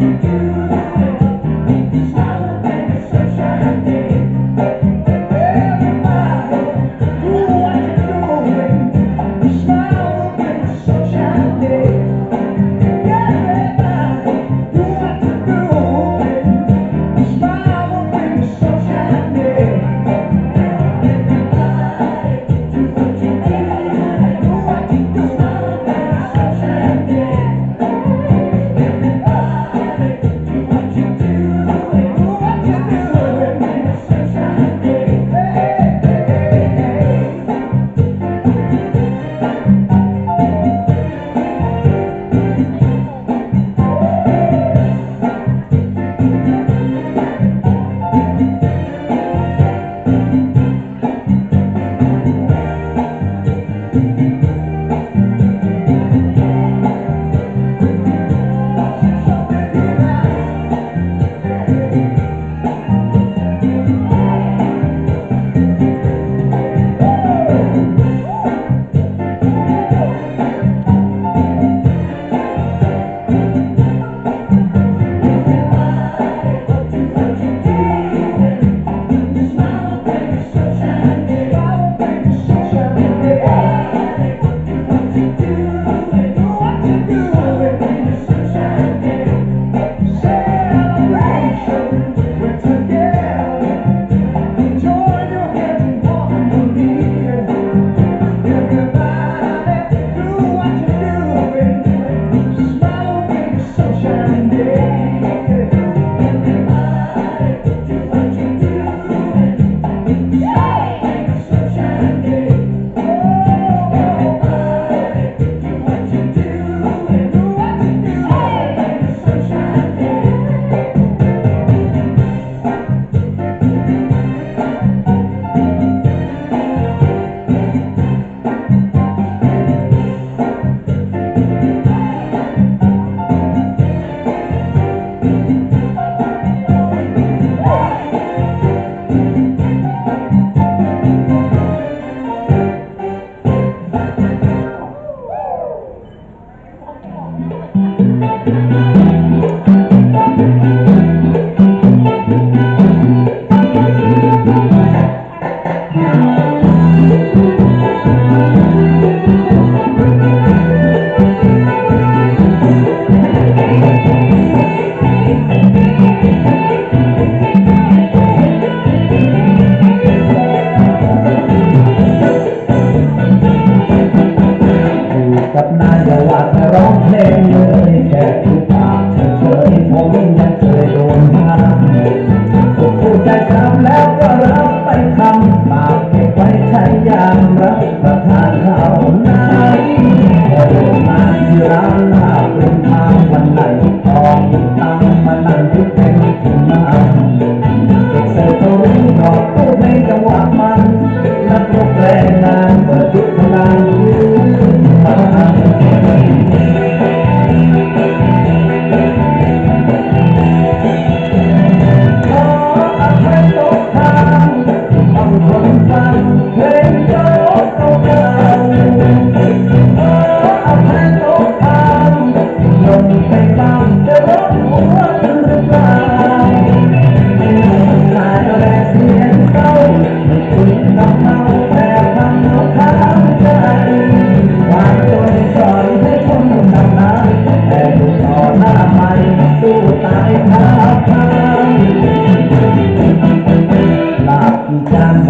you do. กับนายอาหลับร้องเพลงเลยแค่ทุกปากเธอที่ผมยังเคยโดนทาผมพูดได้คำแล้วก็รับไปคำปากเก็บไว้ใช้ยามรับประทานข้าวนายโอ้มาที่ร้านลาเป็นทางวันไหน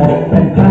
amor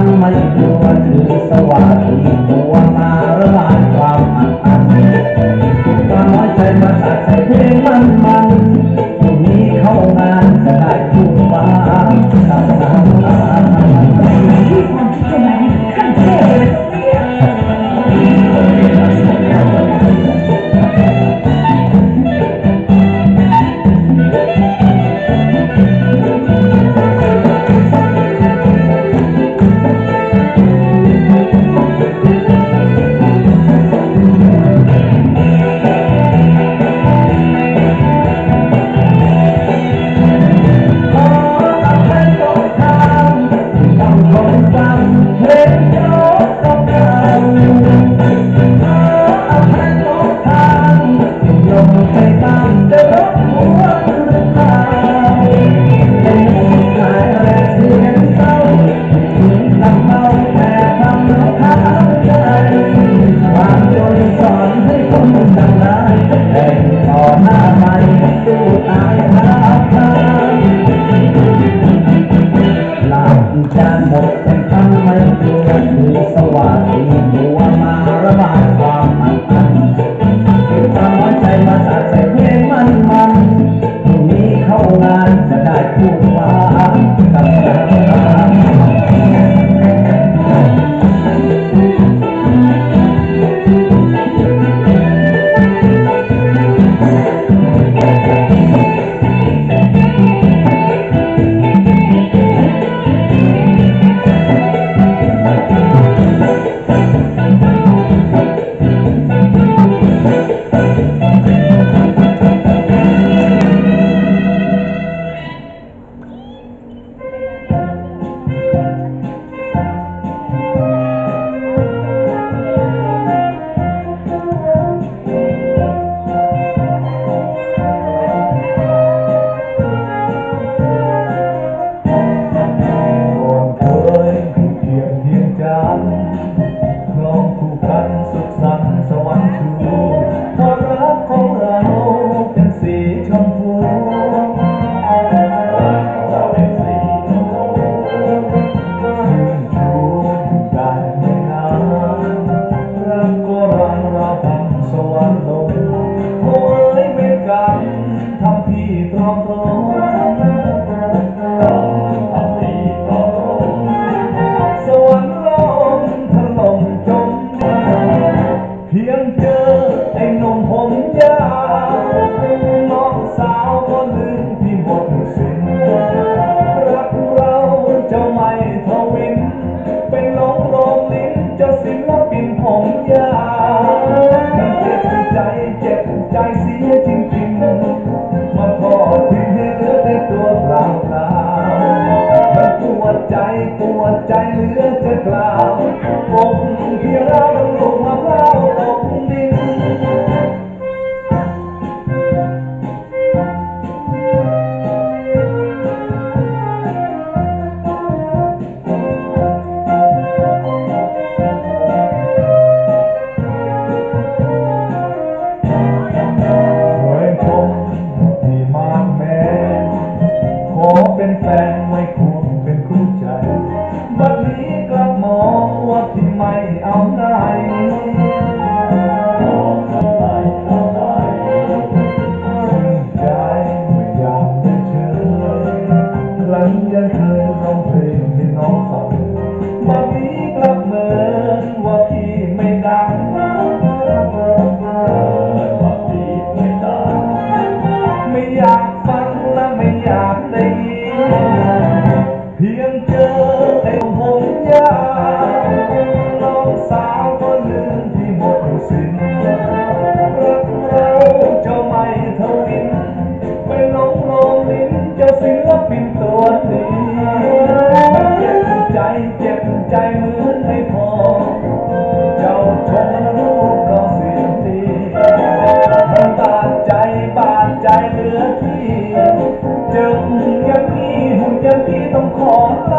ดใจเหลือจะกล่าว อยังมีหุ่นยังนี้ต้องขอลา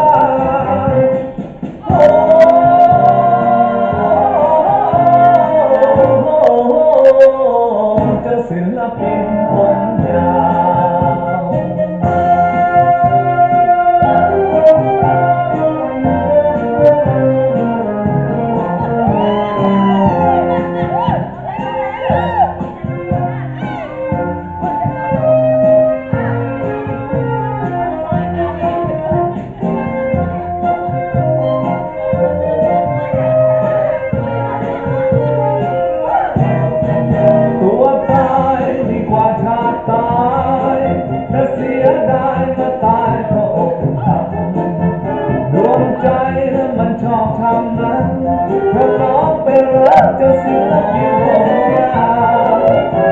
เจ้าเสือกินผมยาว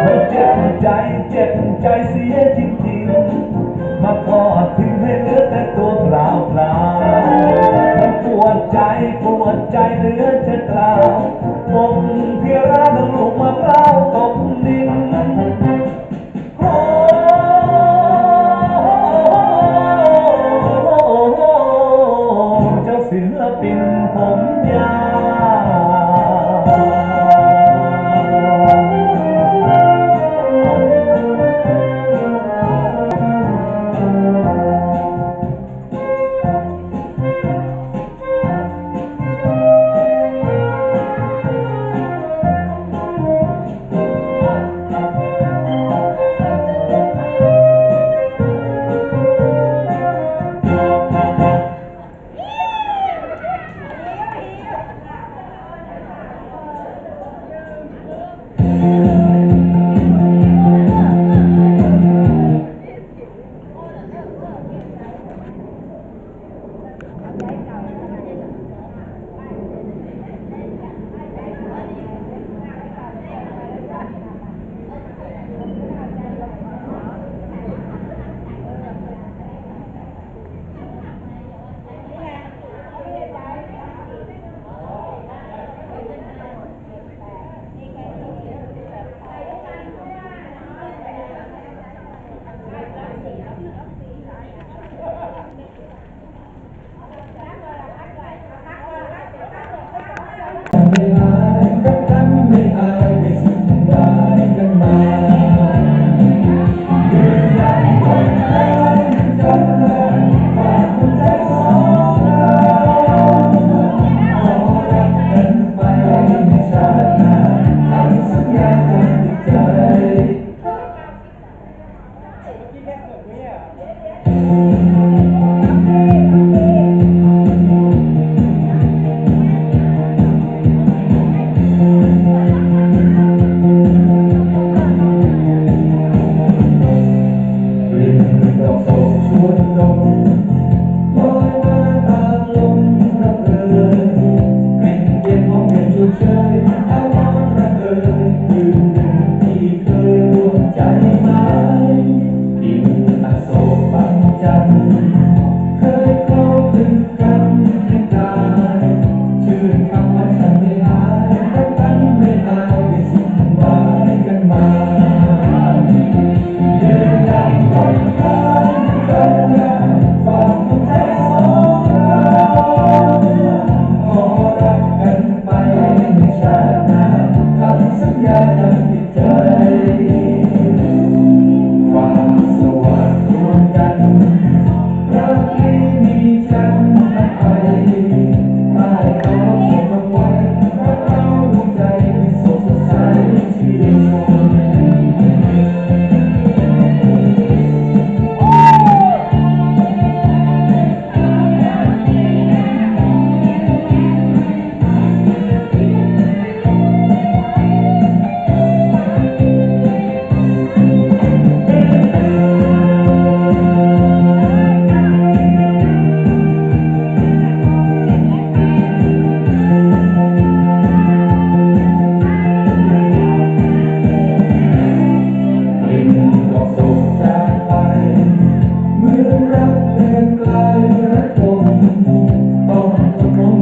มันเจ็บใจเจ็บใจเสียจริงมาทอดิ้งให้เลือแต่ตัวเปล่าเปล่าปวดใจปวดใจเหลือ เหมือนรักเดินไกลและคงต้องต้อง